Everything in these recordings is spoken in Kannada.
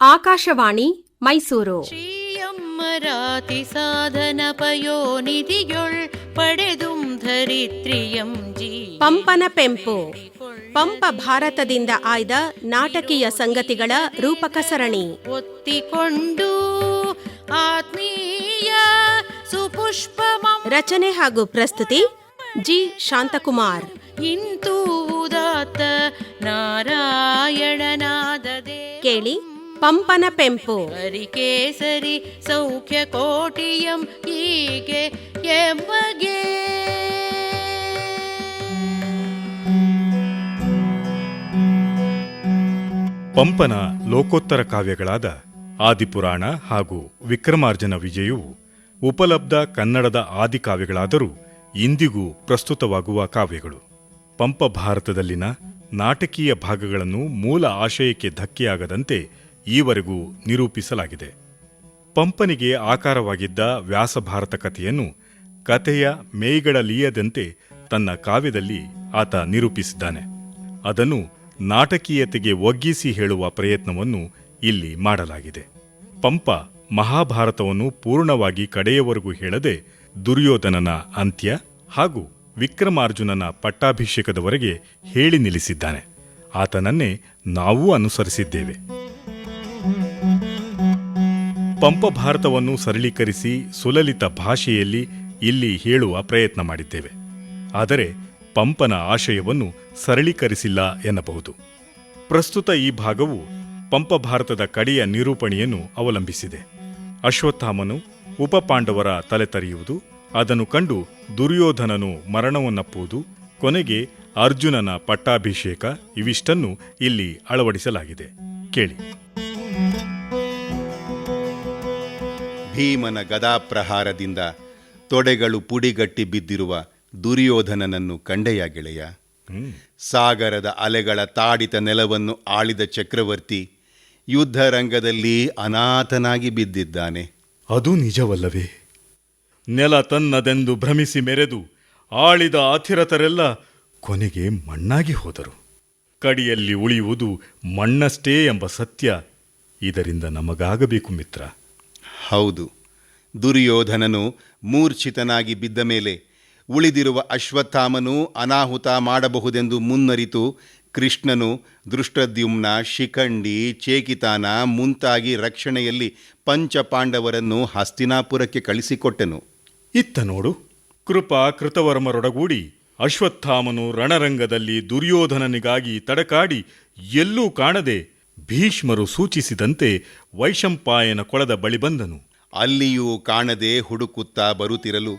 ಆಕಾಶವಾಣಿ ಮೈಸೂರು. ಶ್ರೀಯಮ್ಮರಾತಿ ಸಾಧನ ಪಯೋನಿಧಿಯೊಳ್ ಪಡೆದುಂ ಧರಿತ್ರಿಯಂ ಜಿ. ಪಂಪನ ಪೆಂಪು. ಪಂಪ ಭಾರತದಿಂದ ಆಯ್ದ ನಾಟಕೀಯ ಸಂಗತಿಗಳ ರೂಪಕ ಸರಣಿ. ಒತ್ತಿಕೊಂಡು ಆತ್ಮೀಯ ಸುಪುಷ್ಪ ರಚನೆ ಹಾಗೂ ಪ್ರಸ್ತುತಿ ಜಿ. ಶಾಂತಕುಮಾರ್. ಇಂತೂ ಇಂತೂದಾತ ನಾರಾಯಣನಾದದೆ ಕೇಳಿ. ಪಂಪನ ಪೆಂಪು. ಹರಿಕೇಸರಿ ಸೌಖ್ಯ ಕೋಟಿಯಂ ಹೀಗೆ ಎಂಬಗೆ. ಪಂಪನ ಲೋಕೋತ್ತರ ಕಾವ್ಯಗಳಾದ ಆದಿಪುರಾಣ ಹಾಗೂ ವಿಕ್ರಮಾರ್ಜನ ವಿಜಯವು ಉಪಲಬ್ಧ ಕನ್ನಡದ ಆದಿಕಾವ್ಯಗಳಾದರೂ ಇಂದಿಗೂ ಪ್ರಸ್ತುತವಾಗುವ ಕಾವ್ಯಗಳು. ಪಂಪ ಭಾರತದಲ್ಲಿನ ನಾಟಕೀಯ ಭಾಗಗಳನ್ನು ಮೂಲ ಆಶಯಕ್ಕೆ ಧಕ್ಕೆಯಾಗದಂತೆ ಈವರೆಗೂ ನಿರೂಪಿಸಲಾಗಿದೆ. ಪಂಪನಿಗೆ ಆಕಾರವಾಗಿದ್ದ ವ್ಯಾಸಭಾರತ ಕಥೆಯನ್ನು ಕಥೆಯ ಮೇಯ್ಗಳಲೀಯದಂತೆ ತನ್ನ ಕಾವ್ಯದಲ್ಲಿ ಆತ ನಿರೂಪಿಸಿದ್ದಾನೆ. ಅದನ್ನು ನಾಟಕೀಯತೆಗೆ ಒಗ್ಗಿಸಿ ಹೇಳುವ ಪ್ರಯತ್ನವನ್ನು ಇಲ್ಲಿ ಮಾಡಲಾಗಿದೆ. ಪಂಪ ಮಹಾಭಾರತವನ್ನು ಪೂರ್ಣವಾಗಿ ಕಡೆಯವರೆಗೂ ಹೇಳದೆ ದುರ್ಯೋಧನನ ಅಂತ್ಯ ಹಾಗೂ ವಿಕ್ರಮಾರ್ಜುನನ ಪಟ್ಟಾಭಿಷೇಕದವರೆಗೆ ಹೇಳಿ ನಿಲ್ಲಿಸಿದ್ದಾನೆ. ಆತನನ್ನೇ ನಾವೂ ಅನುಸರಿಸಿದ್ದೇವೆ. ಪಂಪ ಭಾರತವನ್ನು ಸರಳೀಕರಿಸಿ ಸುಲಲಿತ ಭಾಷೆಯಲ್ಲಿ ಇಲ್ಲಿ ಹೇಳುವ ಪ್ರಯತ್ನ ಮಾಡಿದ್ದೇವೆ. ಆದರೆ ಪಂಪನ ಆಶಯವನ್ನು ಸರಳೀಕರಿಸಿಲ್ಲ ಎನ್ನಬಹುದು. ಪ್ರಸ್ತುತ ಈ ಭಾಗವು ಪಂಪ ಭಾರತದ ಕಡೆಯ ನಿರೂಪಣೆಯನ್ನು ಅವಲಂಬಿಸಿದೆ. ಅಶ್ವತ್ಥಾಮನು ಉಪಪಾಂಡವರ ತಲೆ ತರೆಯುವುದು, ಅದನ್ನು ಕಂಡು ದುರ್ಯೋಧನನು ಮರಣವನ್ನಪ್ಪುವುದು, ಕೊನೆಗೆ ಅರ್ಜುನನ ಪಟ್ಟಾಭಿಷೇಕ ಇವಿಷ್ಟನ್ನು ಇಲ್ಲಿ ಅಳವಡಿಸಲಾಗಿದೆ. ಕೇಳಿ. ಭೀಮನ ಗದಾಪ್ರಹಾರದಿಂದ ತೊಡೆಗಳು ಪುಡಿಗಟ್ಟಿ ಬಿದ್ದಿರುವ ದುರ್ಯೋಧನನನ್ನು ಕಂಡೆಯ ಗೆಳೆಯ? ಸಾಗರದ ಅಲೆಗಳ ತಾಡಿತ ನೆಲವನ್ನು ಆಳಿದ ಚಕ್ರವರ್ತಿ ಯುದ್ಧ ರಂಗದಲ್ಲಿ ಅನಾಥನಾಗಿ ಬಿದ್ದಿದ್ದಾನೆ. ಅದು ನಿಜವಲ್ಲವೇ? ನೆಲ ತನ್ನದೆಂದು ಭ್ರಮಿಸಿ ಮೆರೆದು ಆಳಿದ ಅಥಿರತರೆಲ್ಲ ಕೊನೆಗೆ ಮಣ್ಣಾಗಿ ಹೋದರು. ಕಡಿಯಲ್ಲಿ ಉಳಿಯುವುದು ಮಣ್ಣಷ್ಟೇ ಎಂಬ ಸತ್ಯ ಇದರಿಂದ ನಮಗಾಗಬೇಕು ಮಿತ್ರ. ಹೌದು. ದುರ್ಯೋಧನನು ಮೂರ್ಛಿತನಾಗಿ ಬಿದ್ದ ಮೇಲೆ ಉಳಿದಿರುವ ಅಶ್ವತ್ಥಾಮನೂ ಅನಾಹುತ ಮಾಡಬಹುದೆಂದು ಮುನ್ನರಿತು ಕೃಷ್ಣನು ದೃಷ್ಟದ್ಯುಮ್ನ, ಶಿಖಂಡಿ, ಚೇಕಿತಾನ ಮುಂತಾಗಿ ರಕ್ಷಣೆಯಲ್ಲಿ ಪಂಚಪಾಂಡವರನ್ನು ಹಸ್ತಿನಾಪುರಕ್ಕೆ ಕಳಿಸಿಕೊಟ್ಟನು. ಇತ್ತ ನೋಡು, ಕೃಪಾ ಕೃತವರ್ಮರೊಡಗೂಡಿ ಅಶ್ವತ್ಥಾಮನು ರಣರಂಗದಲ್ಲಿ ದುರ್ಯೋಧನನಿಗಾಗಿ ತಡಕಾಡಿ ಎಲ್ಲೂ ಕಾಣದೆ ಭೀಷ್ಮರು ಸೂಚಿಸಿದಂತೆ ವೈಶಂಪಾಯನ ಕೊಳದ ಬಳಿ ಬಂದನು. ಅಲ್ಲಿಯೂ ಕಾಣದೆ ಹುಡುಕುತ್ತಾ ಬರುತ್ತಿರಲು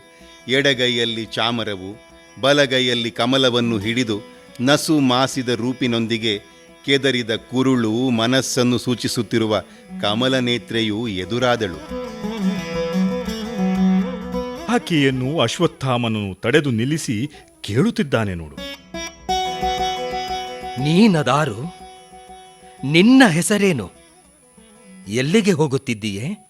ಎಡಗೈಯಲ್ಲಿ ಚಾಮರವು ಬಲಗೈಯಲ್ಲಿ ಕಮಲವನ್ನು ಹಿಡಿದು ನಸು ಮಾಸಿದ ರೂಪಿನೊಂದಿಗೆ ಕೆದರಿದ ಕುರುಳು ಮನಸ್ಸನ್ನು ಸೂಚಿಸುತ್ತಿರುವ ಕಮಲನೇತ್ರೆಯು ಎದುರಾದಳು. ಆಕೆಯನ್ನು ಅಶ್ವತ್ಥಾಮನನು ತಡೆದು ನಿಲ್ಲಿಸಿ ಕೇಳುತ್ತಿದ್ದಾನೆ ನೋಡು. ನೀನದಾರು ನಿನ್ನ ಹೆಸರೇನು? ಎಲ್ಲಿಗೆ ಹೋಗುತ್ತಿದ್ದೀಯೆ?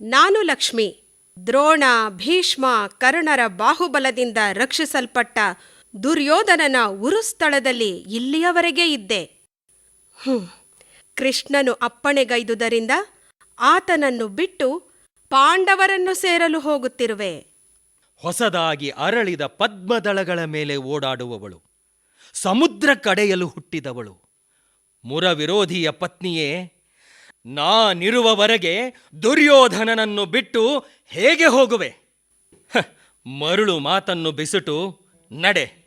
ನಾನು ಲಕ್ಷ್ಮಿ. ದ್ರೋಣ, ಭೀಷ್ಮ, ಕರ್ಣರ ಬಾಹುಬಲದಿಂದ ರಕ್ಷಿಸಲ್ಪಟ್ಟ ದುರ್ಯೋಧನನ ಉರುಸ್ಥಳದಲ್ಲಿ ಇಲ್ಲಿಯವರೆಗೆ ಇದ್ದೆ. ಹ್ಮ್. ಕೃಷ್ಣನು ಅಪ್ಪಣೆಗೈದುದರಿಂದ ಆತನನ್ನು ಬಿಟ್ಟು ಪಾಂಡವರನ್ನು ಸೇರಲು ಹೋಗುತ್ತಿರುವೆ. ಹೊಸದಾಗಿ ಅರಳಿದ ಪದ್ಮದಳಗಳ ಮೇಲೆ ಓಡಾಡುವವಳು, ಸಮುದ್ರ ಕಡೆಯಲು ಹುಟ್ಟಿದವಳು. ಮುರ ವಿರೋಧಿಯ ಪತ್ನಿಯೇ ನಾನಿರುವವರೆಗೆ ದುರ್ಯೋಧನನನ್ನು ಬಿಟ್ಟು ಹೇಗೆ ಹೋಗುವೆ? ಹ, ಮರುಳು ಮಾತನ್ನು ಬಿಸಿಟು ನಡೆ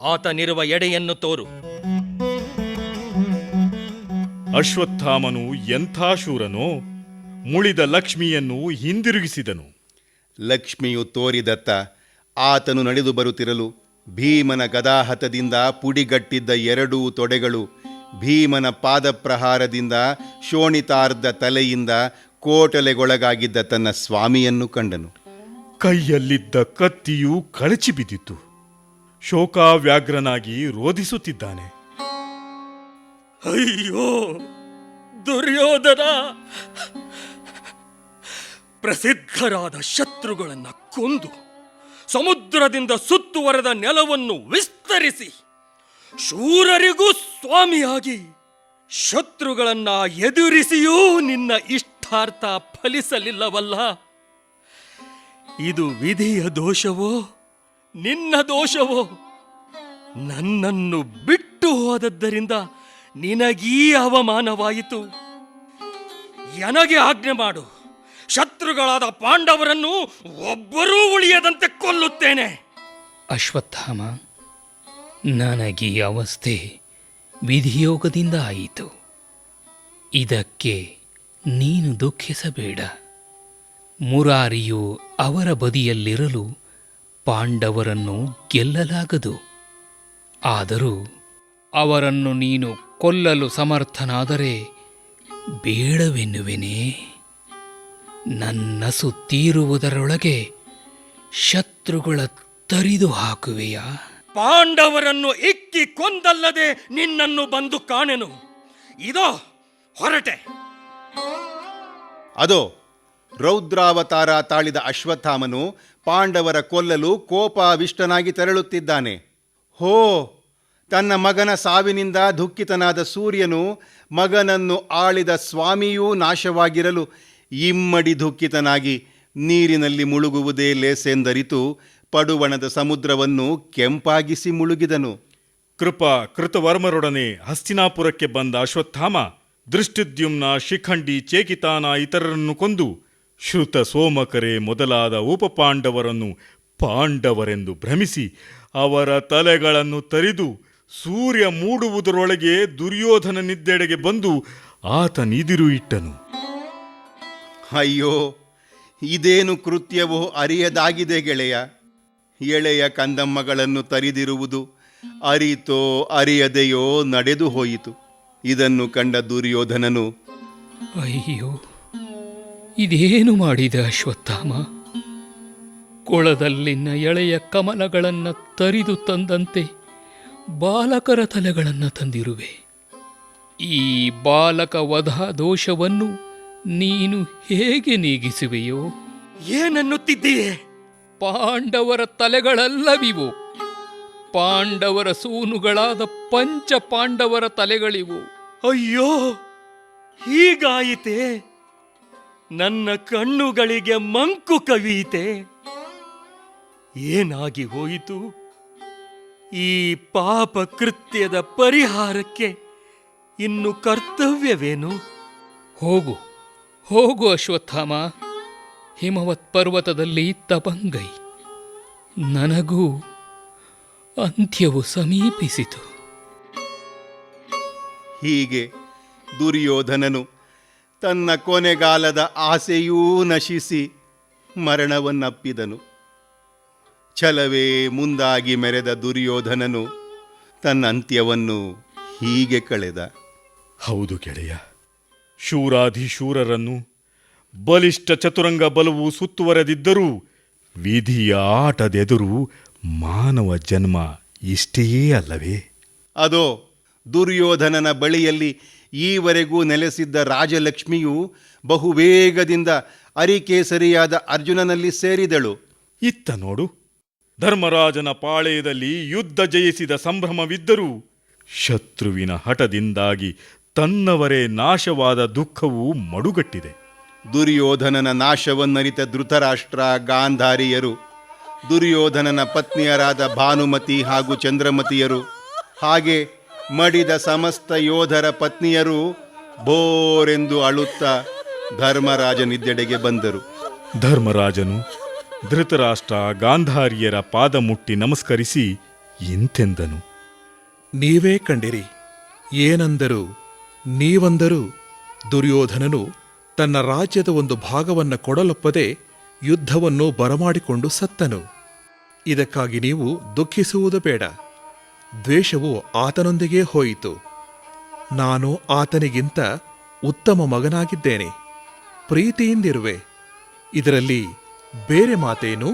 ಆತನಿರುವ ಎಡೆಯನ್ನು ತೋರು. ಅಶ್ವತ್ಥಾಮನು ಎಂಥ ಶೂರನೋ ಮುಳಿದ ಲಕ್ಷ್ಮಿಯನ್ನು ಹಿಂದಿರುಗಿಸಿದನು. ಲಕ್ಷ್ಮಿಯು ತೋರಿದತ್ತ ಆತನು ನಡೆದು ಬರುತ್ತಿರಲು ಭೀಮನ ಗದಾಹತದಿಂದ ಪುಡಿಗಟ್ಟಿದ್ದ ಎರಡೂ ತೊಡೆಗಳು ಭೀಮನ ಪಾದಪ್ರಹಾರದಿಂದ ಶೋಣಿತಾರ್ಧ ತಲೆಯಿಂದ ಕೋಟಲೆಗೊಳಗಾಗಿದ್ದ ತನ್ನ ಸ್ವಾಮಿಯನ್ನು ಕಂಡನು. ಕೈಯಲ್ಲಿದ್ದ ಕತ್ತಿಯು ಕಳಚಿ ಬಿದ್ದಿತು. ಶೋಕಾವ್ಯಾಗ್ರನಾಗಿ ರೋಧಿಸುತ್ತಿದ್ದಾನೆ. ಅಯ್ಯೋ ದುರ್ಯೋಧನ! ಪ್ರಸಿದ್ಧರಾದ ಶತ್ರುಗಳನ್ನು ಕೊಂದು ಸಮುದ್ರದಿಂದ ಸುತ್ತುವರೆದ ನೆಲವನ್ನು ವಿಸ್ತರಿಸಿ. ಶೂರರಿಗೂ ಸ್ವಾಮಿಯಾಗಿ ಶತ್ರುಗಳನ್ನ ಎದುರಿಸಿಯೂ ನಿನ್ನ ಇಷ್ಟಾರ್ಥ ಫಲಿಸಲಿಲ್ಲವಲ್ಲ. ಇದು ವಿಧಿಯ ದೋಷವೋ? ನಿನ್ನ ದೋಷವೋ? ನನ್ನನ್ನು ಬಿಟ್ಟು ಹೋದದ್ದರಿಂದ ನಿನಗೀ ಅವಮಾನವಾಯಿತು. ನನಗೆ ಆಜ್ಞೆ ಮಾಡು, ಶತ್ರುಗಳಾದ ಪಾಂಡವರನ್ನು ಒಬ್ಬರೂ ಉಳಿಯದಂತೆ ಕೊಲ್ಲುತ್ತೇನೆ. ಅಶ್ವತ್ಥಾಮ ನನಗೀ ಅವಸ್ಥೆ ವಿಧಿಯೋಗದಿಂದ ಆಯಿತು. ಇದಕ್ಕೆ ನೀನು ದುಃಖಿಸಬೇಡ. ಮುರಾರಿಯು ಅವರ ಬದಿಯಲ್ಲಿರಲು ಪಾಂಡವರನ್ನು ಗೆಲ್ಲಲಾಗದು. ಆದರೂ ಅವರನ್ನು ನೀನು ಕೊಲ್ಲಲು ಸಮರ್ಥನಾದರೆ ಬೇಡವೆನ್ನುವೆನೇ. ನನ್ನ ಸುತ್ತೀರುವುದರೊಳಗೆ ಶತ್ರುಗಳ ತರಿದು ಹಾಕುವೆಯಾ ಪಾಂಡವರನ್ನು ಇಕ್ಕಿ ಕೊಂದಲ್ಲದೆ ನಿನ್ನನ್ನು ಬಂದು ಕಾಣೆನು. ಇದೋ ಹೊರಟೆ. ಅದೋ, ರೌದ್ರಾವತಾರ ತಾಳಿದ ಅಶ್ವತ್ಥಾಮನು ಪಾಂಡವರ ಕೊಲ್ಲಲು ಕೋಪಾವಿಷ್ಟನಾಗಿ ತೆರಳುತ್ತಿದ್ದಾನೆ. ಹೋ, ತನ್ನ ಮಗನ ಸಾವಿನಿಂದ ದುಃಖಿತನಾದ ಸೂರ್ಯನು ಮಗನನ್ನು ಆಳಿದ ಸ್ವಾಮಿಯೂ ನಾಶವಾಗಿರಲು ಇಮ್ಮಡಿ ದುಃಖಿತನಾಗಿ ನೀರಿನಲ್ಲಿ ಮುಳುಗುವುದೇ ಲೇಸೆಂದರಿತು. ಪಡುವಣದ ಸಮುದ್ರವನ್ನು ಕೆಂಪಾಗಿಸಿ ಮುಳುಗಿದನು. ಕೃಪ ಕೃತವರ್ಮರೊಡನೆ ಹಸ್ತಿನಾಪುರಕ್ಕೆ ಬಂದ ಅಶ್ವತ್ಥಾಮ ದೃಷ್ಟಿದ್ಯುಮ್ನ ಶಿಖಂಡಿ ಚೇಕಿತಾನ ಇತರರನ್ನು ಕೊಂದು ಶ್ರುತ ಸೋಮಕರೆ ಮೊದಲಾದ ಉಪಪಾಂಡವರನ್ನು ಪಾಂಡವರೆಂದು ಭ್ರಮಿಸಿ ಅವರ ತಲೆಗಳನ್ನು ತರಿದು ಸೂರ್ಯ ಮೂಡುವುದರೊಳಗೆ ದುರ್ಯೋಧನ ನಿದ್ದೆಡೆಗೆ ಬಂದು ಆತನಿದಿರು ಇಟ್ಟನು. ಅಯ್ಯೋ ಇದೇನು ಕೃತ್ಯವೋ ಅರಿಯದಾಗಿದೆ ಗೆಳೆಯ. ಎಳೆಯ ಕಂದಮ್ಮಗಳನ್ನು ತರಿದಿರುವುದು ಅರಿತೋ ಅರಿಯದೆಯೋ ನಡೆದು ಹೋಯಿತು. ಇದನ್ನು ಕಂಡ ದುರ್ಯೋಧನನು ಅಯ್ಯೋ ಇದೇನು ಮಾಡಿದ ಅಶ್ವತ್ಥಾಮ? ಕೊಳದಲ್ಲಿನ ಎಳೆಯ ಕಮಲಗಳನ್ನು ತರಿದು ತಂದಂತೆ ಬಾಲಕರ ತಲೆಗಳನ್ನು ತಂದಿರುವೆ. ಈ ಬಾಲಕ ವಧಾ ದೋಷವನ್ನು ನೀನು ಹೇಗೆ ನೀಗಿಸುವೆಯೋ? ಏನನ್ನುತ್ತಿದ್ದೀಯೇ? ಪಾಂಡವರ ತಲೆಗಳಲ್ಲವಿವು. ಪಾಂಡವರ ಸೂನುಗಳಾದ ಪಂಚ ಪಾಂಡವರ ತಲೆಗಳಿವು. ಅಯ್ಯೋ ಹೀಗಾಯಿತೆ. ನನ್ನ ಕಣ್ಣುಗಳಿಗೆ ಮಂಕು ಕವಿಯಿತೆ. ಏನಾಗಿ ಹೋಯಿತು? ಈ ಪಾಪ ಕೃತ್ಯದ ಪರಿಹಾರಕ್ಕೆ ಇನ್ನು ಕರ್ತವ್ಯವೇನು? ಹೋಗು ಹೋಗು ಅಶ್ವತ್ಥಾಮ. ಹಿಮವತ್ ಪರ್ವತದಲ್ಲಿ ತಪಂಗೈ. ನನಗೂ ಅಂತ್ಯವು ಸಮೀಪಿಸಿತು. ಹೀಗೆ ದುರ್ಯೋಧನನು ತನ್ನ ಕೊನೆಗಾಲದ ಆಸೆಯೂ ನಶಿಸಿ ಮರಣವನ್ನಪ್ಪಿದನು. ಛಲವೇ ಮುಂದಾಗಿ ಮೆರೆದ ದುರ್ಯೋಧನನು ತನ್ನ ಅಂತ್ಯವನ್ನು ಹೀಗೆ ಕಳೆದ. ಹೌದು ಗೆಳೆಯ ಶೂರಾಧಿಶೂರರನ್ನು ಬಲಿಷ್ಠ ಚತುರಂಗ ಬಲವು ಸುತ್ತುವರೆದಿದ್ದರೂ ವಿಧಿಯ ಆಟದೆದುರು ಮಾನವ ಜನ್ಮ ಇಷ್ಟೇ ಅಲ್ಲವೇ? ಅದೋ ದುರ್ಯೋಧನನ ಬಳಿಯಲ್ಲಿ ಈವರೆಗೂ ನೆಲೆಸಿದ್ದ ರಾಜಲಕ್ಷ್ಮಿಯು ಬಹುವೇಗದಿಂದ ಅರಿಕೇಸರಿಯಾದ ಅರ್ಜುನನಲ್ಲಿ ಸೇರಿದಳು. ಇತ್ತ ನೋಡು ಧರ್ಮರಾಜನ ಪಾಳೆಯದಲ್ಲಿ ಯುದ್ಧ ಜಯಿಸಿದ ಸಂಭ್ರಮವಿದ್ದರೂ ಶತ್ರುವಿನ ಹಠದಿಂದಾಗಿ ತನ್ನವರೇ ನಾಶವಾದ ದುಃಖವು ಮಡುಗಟ್ಟಿದೆ. ದುರ್ಯೋಧನನ ನಾಶವನ್ನರಿತ ಧೃತರಾಷ್ಟ್ರ ಗಾಂಧಾರಿಯರು ದುರ್ಯೋಧನನ ಪತ್ನಿಯರಾದ ಭಾನುಮತಿ ಹಾಗೂ ಚಂದ್ರಮತಿಯರು ಹಾಗೆ ಮಡಿದ ಸಮಸ್ತ ಯೋಧರ ಪತ್ನಿಯರು ಬೋರೆಂದು ಅಳುತ್ತಾ ಧರ್ಮರಾಜನಿದ್ದೆಡೆಗೆ ಬಂದರು. ಧರ್ಮರಾಜನು ಧೃತರಾಷ್ಟ್ರ ಗಾಂಧಾರಿಯರ ಪಾದ ಮುಟ್ಟಿ ನಮಸ್ಕರಿಸಿ ಇಂತೆಂದನು ನೀವೇ ಕಂಡಿರಿ ಏನಂದರು ನೀವಂದರೂ ದುರ್ಯೋಧನನು ತನ್ನ ರಾಜ್ಯದ ಒಂದು ಭಾಗವನ್ನು ಕೊಡಲೊಪ್ಪದೆ ಯುದ್ಧವನ್ನು ಬರಮಾಡಿಕೊಂಡು ಸತ್ತನು. ಇದಕ್ಕಾಗಿ ನೀವು ದುಃಖಿಸುವುದು ಬೇಡ. ದ್ವೇಷವು ಆತನೊಂದಿಗೇ ಹೋಯಿತು. ನಾನು ಆತನಿಗಿಂತ ಉತ್ತಮ ಮಗನಾಗಿದ್ದೇನೆ. ಪ್ರೀತಿಯಿಂದಿರುವೆ. ಇದರಲ್ಲಿ ಬೇರೆ ಮಾತೇನು?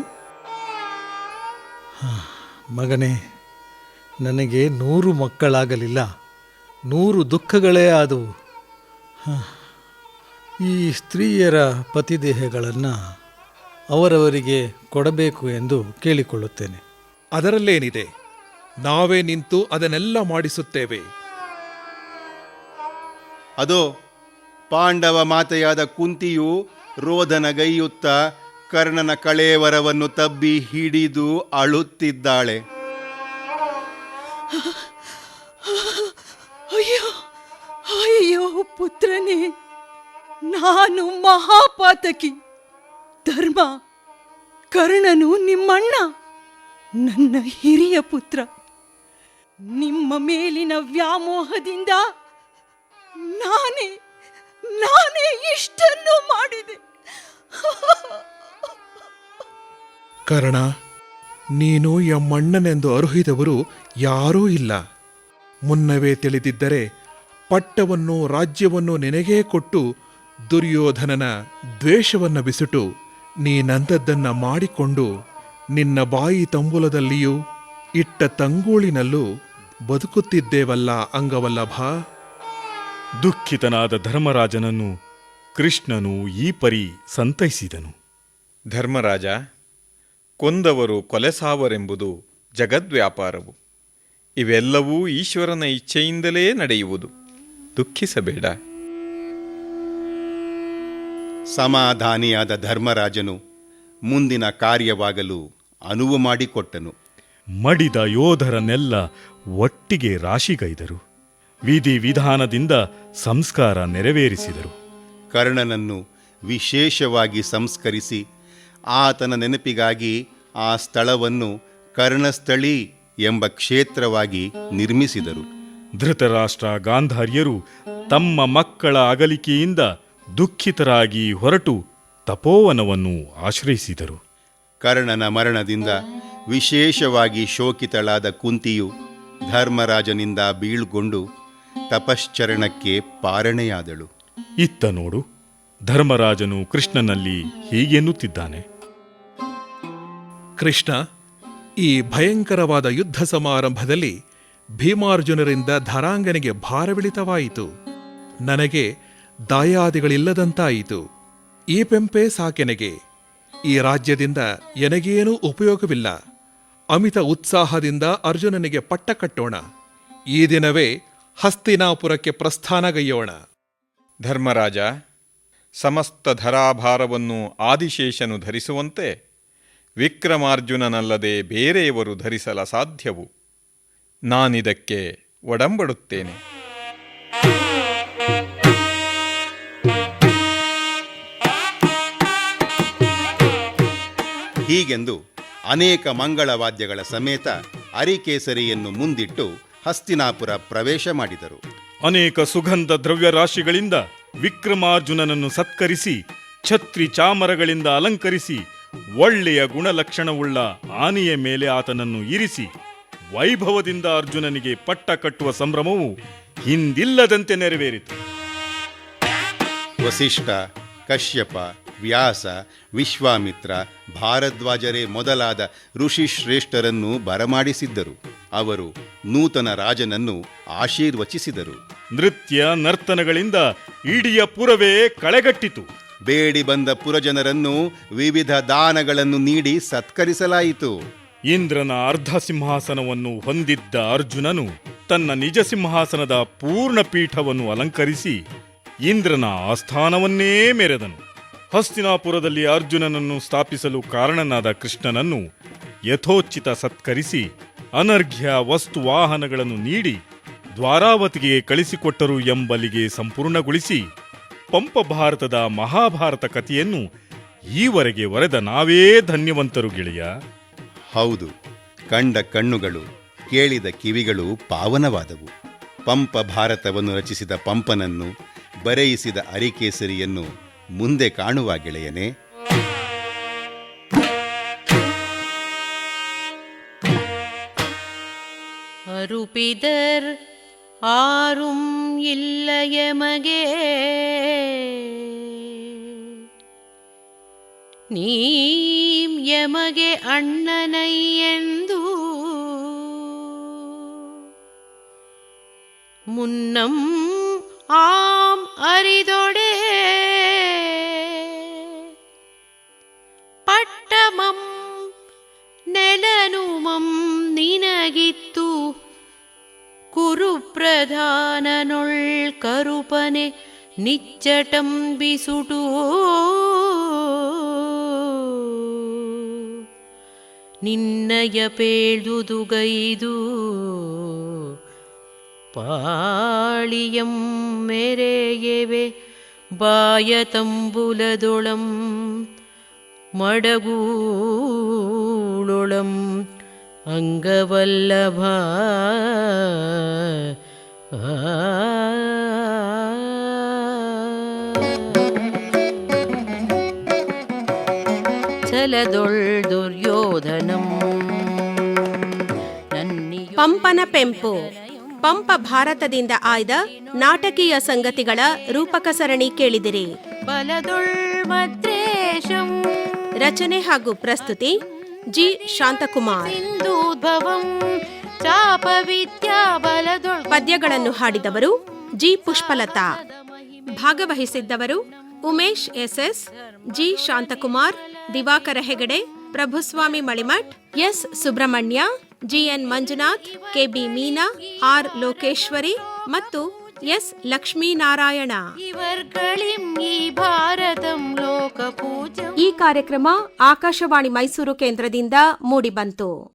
ಮಗನೇ, ನನಗೆ ನೂರು ಮಕ್ಕಳಾಗಲಿಲ್ಲ. ನೂರು ದುಃಖಗಳೇ ಆದವು. ಈ ಸ್ತ್ರೀಯರ ಪತಿದೇಹಗಳನ್ನು ಅವರವರಿಗೆ ಕೊಡಬೇಕು ಎಂದು ಕೇಳಿಕೊಳ್ಳುತ್ತೇನೆ. ಅದರಲ್ಲೇನಿದೆ? ನಾವೇ ನಿಂತು ಅದನ್ನೆಲ್ಲ ಮಾಡಿಸುತ್ತೇವೆ. ಅದು ಪಾಂಡವ ಮಾತೆಯಾದ ಕುಂತಿಯು ರೋಧನಗೈಯುತ್ತ ಕರ್ಣನ ಕಳೇವರವನ್ನು ತಬ್ಬಿ ಹಿಡಿದು ಅಳುತ್ತಿದ್ದಾಳೆ. ಅಯ್ಯೋ ಅಯ್ಯೋ ಪುತ್ರನೇ ನಾನು ಮಹಾಪಾತಕಿ. ಧರ್ಮ, ಕರ್ಣನು ನಿಮ್ಮಣ್ಣ, ನನ್ನ ಹಿರಿಯ ಪುತ್ರ. ನಿಮ್ಮ ಮೇಲಿನ ವ್ಯಾಮೋಹದಿಂದ ನಾನೇ ನಾನೇ ಇಷ್ಟನ್ನು ಮಾಡಿದೆ. ಕರ್ಣ, ನೀನು ಯಮ್ಮಣ್ಣನೆಂದು ಅರುಹಿದವರು ಯಾರೂ ಇಲ್ಲ. ಮುನ್ನವೇ ತಿಳಿದಿದ್ದರೆ ಪಟ್ಟವನ್ನು ರಾಜ್ಯವನ್ನು ನಿನಗೇ ಕೊಟ್ಟು ದುರ್ಯೋಧನನ ದ್ವೇಷವನ್ನ ಬಿಸಿಟು ನೀನಂತದ್ದನ್ನ ಮಾಡಿಕೊಂಡು ನಿನ್ನ ಬಾಯಿ ತಂಬುಲದಲ್ಲಿಯೂ ಇಟ್ಟ ತಂಗೂಳಿನಲ್ಲೂ ಬದುಕುತ್ತಿದ್ದೇವಲ್ಲ ಅಂಗವಲ್ಲಭ? ದುಃಖಿತನಾದ ಧರ್ಮರಾಜನನ್ನು ಕೃಷ್ಣನು ಈ ಪರಿ ಸಂತೈಸಿದನು. ಧರ್ಮರಾಜ ಕೊಂದವರು ಕೊಲೆಸಾವರೆಂಬುದು ಜಗದ್ವ್ಯಾಪಾರವು. ಇವೆಲ್ಲವೂ ಈಶ್ವರನ ಇಚ್ಛೆಯಿಂದಲೇ ನಡೆಯುವುದು. ದುಃಖಿಸಬೇಡ. ಸಮಾಧಾನಿಯಾದ ಧರ್ಮರಾಜನು ಮುಂದಿನ ಕಾರ್ಯವಾಗಲು ಅನುವು ಮಾಡಿಕೊಟ್ಟನು. ಮಡಿದ ಯೋಧರನ್ನೆಲ್ಲ ಒಟ್ಟಿಗೆ ರಾಶಿಗೈದರು. ವಿಧಿ ವಿಧಾನದಿಂದ ಸಂಸ್ಕಾರ ನೆರವೇರಿಸಿದರು. ಕರ್ಣನನ್ನು ವಿಶೇಷವಾಗಿ ಸಂಸ್ಕರಿಸಿ ಆತನ ನೆನಪಿಗಾಗಿ ಆ ಸ್ಥಳವನ್ನು ಕರ್ಣಸ್ಥಳಿ ಎಂಬ ಕ್ಷೇತ್ರವಾಗಿ ನಿರ್ಮಿಸಿದರು. ಧೃತರಾಷ್ಟ್ರ ಗಾಂಧಾರ್ಯರು ತಮ್ಮ ಮಕ್ಕಳ ಅಗಲಿಕೆಯಿಂದ ದುಃಖಿತರಾಗಿ ಹೊರಟು ತಪೋವನವನ್ನು ಆಶ್ರಯಿಸಿದರು. ಕರ್ಣನ ಮರಣದಿಂದ ವಿಶೇಷವಾಗಿ ಶೋಕಿತಳಾದ ಕುಂತಿಯು ಧರ್ಮರಾಜನಿಂದ ಬೀಳ್ಗೊಂಡು ತಪಶ್ಚರಣಕ್ಕೆ ಪಾರಣೆಯಾದಳು. ಇತ್ತ ನೋಡು ಧರ್ಮರಾಜನು ಕೃಷ್ಣನಲ್ಲಿ ಹೀಗೆನ್ನುತ್ತಿದ್ದಾನೆ. ಕೃಷ್ಣ ಈ ಭಯಂಕರವಾದ ಯುದ್ಧ ಸಮಾರಂಭದಲ್ಲಿ ಭೀಮಾರ್ಜುನರಿಂದ ಧರಾಂಗನಿಗೆ ಭಾರವಿಳಿತವಾಯಿತು. ನನಗೆ ದಾಯಾದಿಗಳಿಲ್ಲದಂತಾಯಿತು. ಈ ಪೆಂಪೆ ಸಾಕೆನೆಗೆ, ಈ ರಾಜ್ಯದಿಂದ ಎನಗೇನೂ ಉಪಯೋಗವಿಲ್ಲ. ಅಮಿತ ಉತ್ಸಾಹದಿಂದ ಅರ್ಜುನನಿಗೆ ಪಟ್ಟ ಕಟ್ಟೋಣ. ಈ ದಿನವೇ ಹಸ್ತಿನಾಪುರಕ್ಕೆ ಪ್ರಸ್ಥಾನಗೈಯೋಣ ಧರ್ಮರಾಜ, ಸಮಸ್ತ ಧರಾಭಾರವನ್ನು ಆದಿಶೇಷನು ಧರಿಸುವಂತೆ ವಿಕ್ರಮಾರ್ಜುನನಲ್ಲದೆ ಬೇರೆಯವರು ಧರಿಸಲ ಸಾಧ್ಯವು. ನಾನಿದಕ್ಕೆ ಒಡಂಬಡುತ್ತೇನೆ. ಹೀಗೆಂದು ಅನೇಕ ಮಂಗಳವಾದ್ಯಗಳ ಸಮೇತ ಅರಿಕೇಸರಿಯನ್ನು ಮುಂದಿಟ್ಟು ಹಸ್ತಿನಾಪುರ ಪ್ರವೇಶ ಮಾಡಿದರು. ಅನೇಕ ಸುಗಂಧ ದ್ರವ್ಯರಾಶಿಗಳಿಂದ ವಿಕ್ರಮಾರ್ಜುನನನ್ನು ಸತ್ಕರಿಸಿ ಛತ್ರಿ ಚಾಮರಗಳಿಂದ ಅಲಂಕರಿಸಿ ಒಳ್ಳೆಯ ಗುಣಲಕ್ಷಣವುಳ್ಳ ಆನೆಯ ಮೇಲೆ ಆತನನ್ನು ಇರಿಸಿ ವೈಭವದಿಂದ ಅರ್ಜುನನಿಗೆ ಪಟ್ಟ ಕಟ್ಟುವ ಸಂಭ್ರಮವು ಹಿಂದಿಲ್ಲದಂತೆ ನೆರವೇರಿತು. ವಸಿಷ್ಠ ಕಶ್ಯಪ ವ್ಯಾಸ ವಿಶ್ವಾಮಿತ್ರ ಭಾರದ್ವಾಜರೇ ಮೊದಲಾದ ಋಷಿಶ್ರೇಷ್ಠರನ್ನು ಬರಮಾಡಿಸಿದ್ದರು. ಅವರು ನೂತನ ರಾಜನನ್ನು ಆಶೀರ್ವಚಿಸಿದರು. ನೃತ್ಯ ನರ್ತನಗಳಿಂದ ಇಡಿಯ ಪುರವೇ ಕಳೆಗಟ್ಟಿತು. ಬೇಡಿ ಬಂದ ಪುರಜನರನ್ನು ವಿವಿಧ ದಾನಗಳನ್ನು ನೀಡಿ ಸತ್ಕರಿಸಲಾಯಿತು. ಇಂದ್ರನ ಅರ್ಧ ಸಿಂಹಾಸನವನ್ನು ಹೊಂದಿದ್ದ ಅರ್ಜುನನು ತನ್ನ ನಿಜ ಸಿಂಹಾಸನದ ಪೂರ್ಣ ಪೀಠವನ್ನು ಅಲಂಕರಿಸಿ ಇಂದ್ರನ ಆಸ್ಥಾನವನ್ನೇ ಮೆರೆದನು. ಹಸ್ತಿನಾಪುರದಲ್ಲಿ ಅರ್ಜುನನನ್ನು ಸ್ಥಾಪಿಸಲು ಕಾರಣನಾದ ಕೃಷ್ಣನನ್ನು ಯಥೋಚಿತ ಸತ್ಕರಿಸಿ ಅನರ್ಘ್ಯ ವಸ್ತು ವಾಹನಗಳನ್ನು ನೀಡಿ ದ್ವಾರಾವತಿಗೆ ಕಳಿಸಿಕೊಟ್ಟರು ಎಂಬಲ್ಲಿಗೆ ಸಂಪೂರ್ಣಗೊಳಿಸಿ ಪಂಪ ಭಾರತದ ಮಹಾಭಾರತ ಕಥೆಯನ್ನು ಈವರೆಗೆ ವರೆದ ನಾವೇ ಧನ್ಯವಂತರು ಗೆಳೆಯ. ಹೌದು, ಕಂಡ ಕಣ್ಣುಗಳು, ಕೇಳಿದ ಕಿವಿಗಳು ಪಾವನವಾದವು. ಪಂಪ ಭಾರತವನ್ನು ರಚಿಸಿದ ಪಂಪನನ್ನು ಬರೆಯಿಸಿದ ಅರಿಕೇಸರಿಯನ್ನು ಮುಂದೆ ಕಾಣುವ ಗೆಳೆಯನೇ அருபிதர் ஆரும் இல்லையமகே நீம் எமகே அண்ணனை ಎಂದು முன்னம் ஆம் அரிதொடே ನೆಲನುಮಂ ನಿನಗಿತ್ತು ಕುರು പ്രധാനനൊൾ കറുപ്പനെ നിച്ചടം ബിസുടൂ ನಿನ್ನಯ ಪೇಳ್ದುದುಗೈದು ಪಾಳಿಯಂ ಮೆರೆಯೆವೆ ಬಾಯತಂಬುಲದೊಳಂ ಮಡಗೂಳೊಳಂ ಅಂಗವಲ್ಲಭ. ದುರ್ಯೋಧನಂ ಪಂಪನ ಪೆಂಪು. ಪಂಪ ಭಾರತದಿಂದ ಆಯ್ದ ನಾಟಕೀಯ ಸಂಗತಿಗಳ ರೂಪಕ ಸರಣಿ ಕೇಳಿದಿರಿ. ಬಲದೊಳ್ ರಚನೆ ಹಾಗೂ ಪ್ರಸ್ತುತಿ ಜಿ ಶಾಂತಕುಮಾರ್. ಪದ್ಯಗಳನ್ನು ಹಾಡಿದವರು G Pushpalatha. ಭಾಗವಹಿಸಿದ್ದವರು Umesh SS G Shanthakumar Divakara Hegde Prabhuswamy Malimath S Subrahmanya GN Manjunath KB Meena R Lokeshwari ಮತ್ತು ಎಸ್ ಲಕ್ಷ್ಮೀನಾರಾಯಣ. ಈ ಕಾರ್ಯಕ್ರಮ ಆಕಾಶವಾಣಿ ಮೈಸೂರು ಕೇಂದ್ರದಿಂದ ಮೂಡಿಬಂತು.